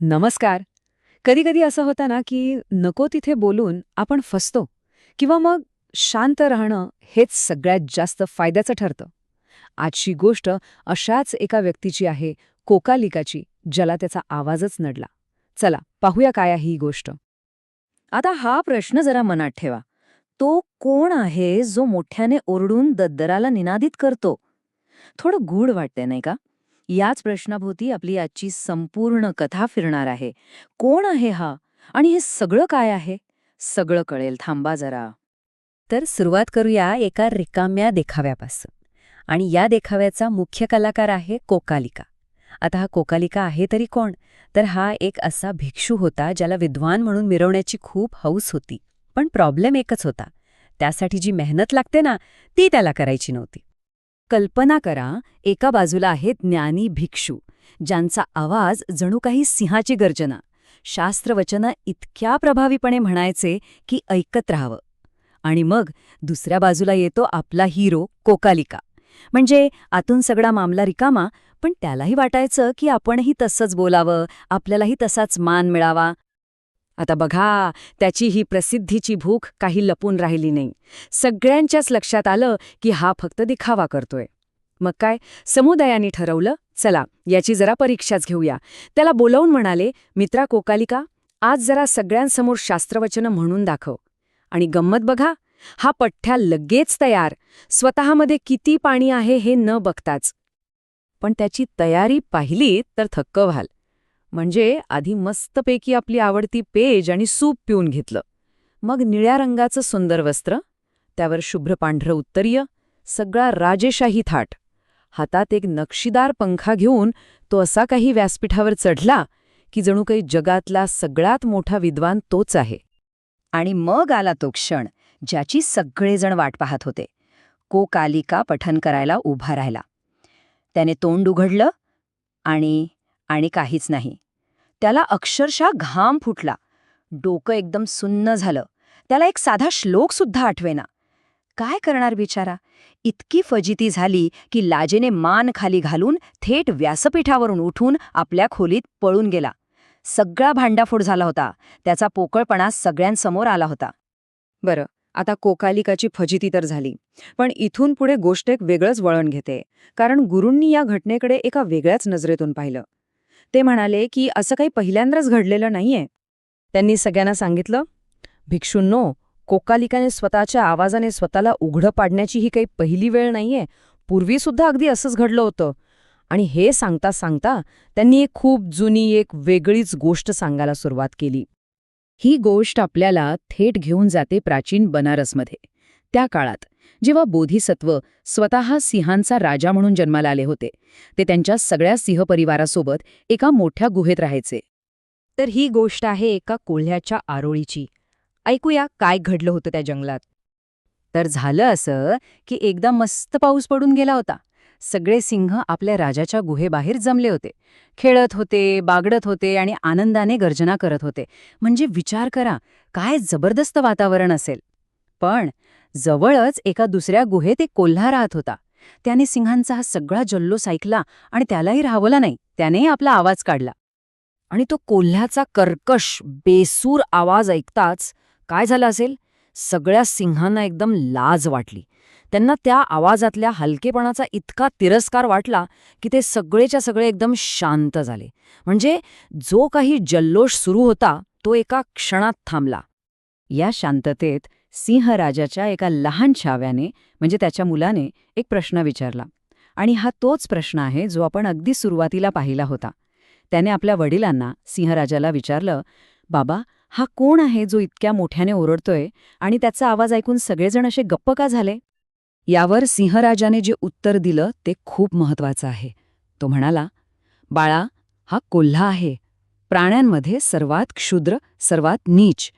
नमस्कार. कधीकधी असं होतं ना की नको तिथे बोलून आपण फसतो किंवा मग शांत राहणं हेच सगळ्यात जास्त फायद्याचं ठरतं. आजची गोष्ट अशाच एका व्यक्तीची आहे कोकालिकाची ज्याला त्याचा आवाजच नडला. चला पाहूया काय आहे ही गोष्ट. आता हा प्रश्न जरा मनात ठेवा. तो कोण आहे जो मोठ्याने ओरडून दद्दराला निनादित करतो? थोडं गूढ वाटते नाही का? याच प्रश्नाभोवती आपली आजची संपूर्ण कथा फिरणार आहे. कोण आहे हा? आणि हे सगळं काय आहे? सगळं कळेल. थांबा जरा. तर सुरुवात करूया एका रिकाम्या देखाव्यापासून. आणि या देखाव्याचा मुख्य कलाकार आहे कोकालिका. आता हा कोकालिका आहे तरी कोण? तर हा एक असा भिक्षू होता ज्याला विद्वान म्हणून मिरवण्याची खूप हौस होती. पण प्रॉब्लेम एकच होता. त्यासाठी जी मेहनत लागते ना ती त्याला करायची नव्हती. कल्पना करा एका बाजूला आहेत ज्ञानी भिक्षू ज्यांचा आवाज जणू काही सिंहाची गर्जना. शास्त्रवचनं इतक्या प्रभावीपणे म्हणायचे की ऐकत राहावं. आणि मग दुसऱ्या बाजूला येतो आपला हिरो कोकालिका. म्हणजे आतून सगळा मामला रिकामा पण त्यालाही वाटायचं की आपणही तसंच बोलावं आपल्यालाही तसाच मान मिळावा आता बघा त्याची ही प्रसिद्धीची भूक काही लपून राहिली नाही. सगळ्यांच्याच लक्षात आलं की हा फक्त दिखावा करतोय. मग काय? समुदायाने ठरवलं चला याची जरा परीक्षाच घेऊया. त्याला बोलावून म्हणाले मित्रा कोकालिका आज जरा सगळ्यांसमोर शास्त्रवचनं म्हणून दाखव. आणि गंमत बघा हा पठ्ठ्या लगेच तयार. स्वतःमध्ये किती पाणी आहे हे न बघताच. पण त्याची तयारी पाहिली तर थक्क व्हाल. म्हणजे आधी मस्तपैकी आपली आवडती पेज आणि सूप पिऊन घेतलं. मग निळ्या रंगाचं सुंदर वस्त्र त्यावर शुभ्र पांढरं उत्तरीय सगळा राजेशाही थाट. हातात एक नक्षीदार पंखा घेऊन तो असा काही व्यासपीठावर चढला की जणू काही जगातला सगळ्यात मोठा विद्वान तोच आहे. आणि मग आला तो क्षण ज्याची सगळेजण वाट पाहत होते. कोकालिका पठन करायला उभा राहिला. त्याने तोंड उघडलं आणि आणि काहीच नाही. त्याला अक्षरशः घाम फुटला. डोकं एकदम सुन्न झालं. त्याला एक साधा श्लोक सुद्धा आठवेना. काय करणार बिचारा? इतकी फजिती झाली की लाजेने मान खाली घालून थेट व्यासपीठावरून उठून आपल्या खोलीत पळून गेला. सगळा भांडाफोड झाला होता. त्याचा पोकळपणा सगळ्यांसमोर आला होता. बरं आता कोकालिकाची फजिती तर झाली. पण इथून पुढे गोष्ट एक वेगळंच वळण घेते. कारण गुरूंनी या घटनेकडे एका वेगळ्याच नजरेतून पाहिलं. ते म्हणाले की असं काही पहिल्यांदाच घडलेलं नाहीये. त्यांनी सगळ्यांना सांगितलं भिक्षूंनो कोकालिकाने स्वतःच्या आवाजाने स्वतःला उघडं पाडण्याची ही काही पहिली वेळ नाहीये. पूर्वीसुद्धा अगदी असंच घडलं होतं. आणि हे सांगता सांगता त्यांनी एक खूप जुनी एक वेगळीच गोष्ट सांगायला सुरुवात केली. ही गोष्ट आपल्याला थेट घेऊन जाते प्राचीन बनारसमध्ये. त्या काळात जेव्हा बोधिसत्व स्वतः सिंहांचा राजा म्हणून जन्माला आले होते ते त्यांच्या सगळ्या सिंह परिवारासोबत एका मोठ्या गुहेत राहायचे. तर ही गोष्ट आहे एका कोल्ह्याच्या आरोळीची. ऐकूया काय घडलं होतं त्या जंगलात. तर झालं असं की एकदा मस्त पाऊस पडून गेला होता. सगळे सिंह आपल्या राजाच्या गुहेबाहेर जमले होते. खेळत होते बागडत होते आणि आनंदाने गर्जना करत होते. म्हणजे विचार करा काय जबरदस्त वातावरण असेल. पण जवळच एका दुसऱ्या गुहेत एक कोल्हा राहत होता. त्याने सिंहांचा हा सगळा जल्लोष ऐकला आणि त्यालाही राहवला नाही. त्याने आपला आवाज काढला. आणि तो कोल्ह्याचा कर्कश बेसूर आवाज ऐकताच काय झालं असेल? सगळ्या सिंहांना एकदम लाज वाटली. त्यांना त्या आवाजातल्या हलकेपणाचा इतका तिरस्कार वाटला की ते सगळेच्या सगळे एकदम शांत झाले. म्हणजे जो काही जल्लोष सुरू होता तो एका क्षणात थांबला. या शांततेत सिंहराजाच्या एका लहान छाव्याने म्हणजे त्याच्या मुलाने एक प्रश्न विचारला. आणि हा तोच प्रश्न आहे जो आपण अगदी सुरुवातीला पाहिला होता. त्याने आपल्या वडिलांना सिंहराजाला विचारलं बाबा हा कोण आहे जो इतक्या मोठ्याने ओरडतोय आणि त्याचा आवाज ऐकून सगळेजण असे गप्प का झाले? यावर सिंहराजाने जे उत्तर दिलं ते खूप महत्वाचं आहे. तो म्हणाला बाळा हा कोल्हा आहे. प्राण्यांमध्ये सर्वात क्षुद्र सर्वात नीच.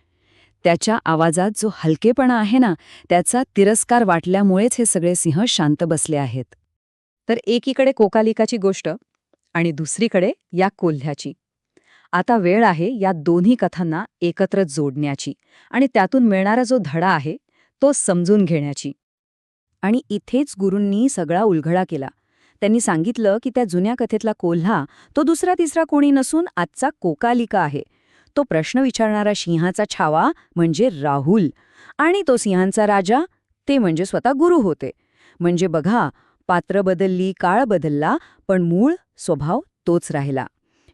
त्याच्या आवाजात जो हलकेपणा आहे ना त्याचा तिरस्कार वाटल्यामुळेच हे सगळे सिंह शांत बसले आहेत. तर एकीकडे कोकालिकाची गोष्ट आणि दुसरीकडे या कोल्ह्याची. आता वेळ आहे या दोन्ही कथांना एकत्र जोडण्याची आणि त्यातून मिळणारा जो धडा आहे तो समजून घेण्याची. आणि इथेच गुरूंनी सगळा उलघडा केला. त्यांनी सांगितलं की त्या जुन्या कथेतला कोल्हा तो दुसरा तिसरा कोणी नसून आजचा कोकालिका आहे. तो प्रश्न विचारणारा सिंहाचा छावा म्हणजे राहुल. आणि तो सिंहांचा राजा ते म्हणजे स्वतः गुरु होते. म्हणजे बघा पात्र बदलली काळ बदलला पण मूळ स्वभाव तोच राहिला.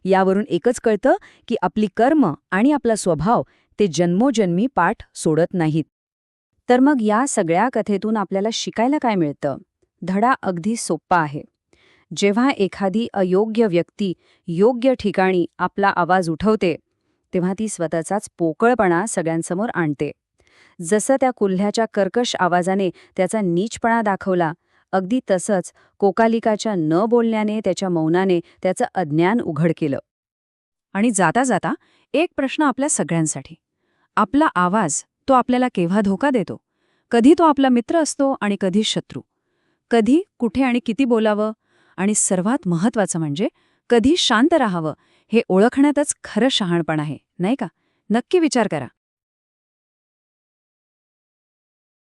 यावरून एकच कळतं की आपली कर्म आणि आपला स्वभाव ते जन्मोजन्मी पाठ सोडत नाहीत. तर मग या सगळ्या कथेतून आपल्याला शिकायला काय मिळतं? धडा अगदी सोप्पा आहे. जेव्हा एखादी अयोग्य व्यक्ती योग्य ठिकाणी आपला आवाज उठवते तेव्हा ती स्वतःचाच पोकळपणा सगळ्यांसमोर आणते. जसं त्या कुल्ह्याच्या कर्कश आवाजाने त्याचा नीचपणा दाखवला अगदी तसंच कोकालिकाच्या न बोलण्याने त्याच्या मौनाने त्याचं अज्ञान उघड केलं. आणि जाता जाता एक प्रश्न आपल्या सगळ्यांसाठी. आपला आवाज तो आपल्याला केव्हा धोका देतो? कधी तो आपला मित्र असतो आणि कधी शत्रू? कधी कुठे आणि किती बोलावं? आणि सर्वात महत्वाचं म्हणजे कधी शांत राहावं? हे ओळखण्यातच खरं शहाणपण आहे नाही का? नक्की विचार करा.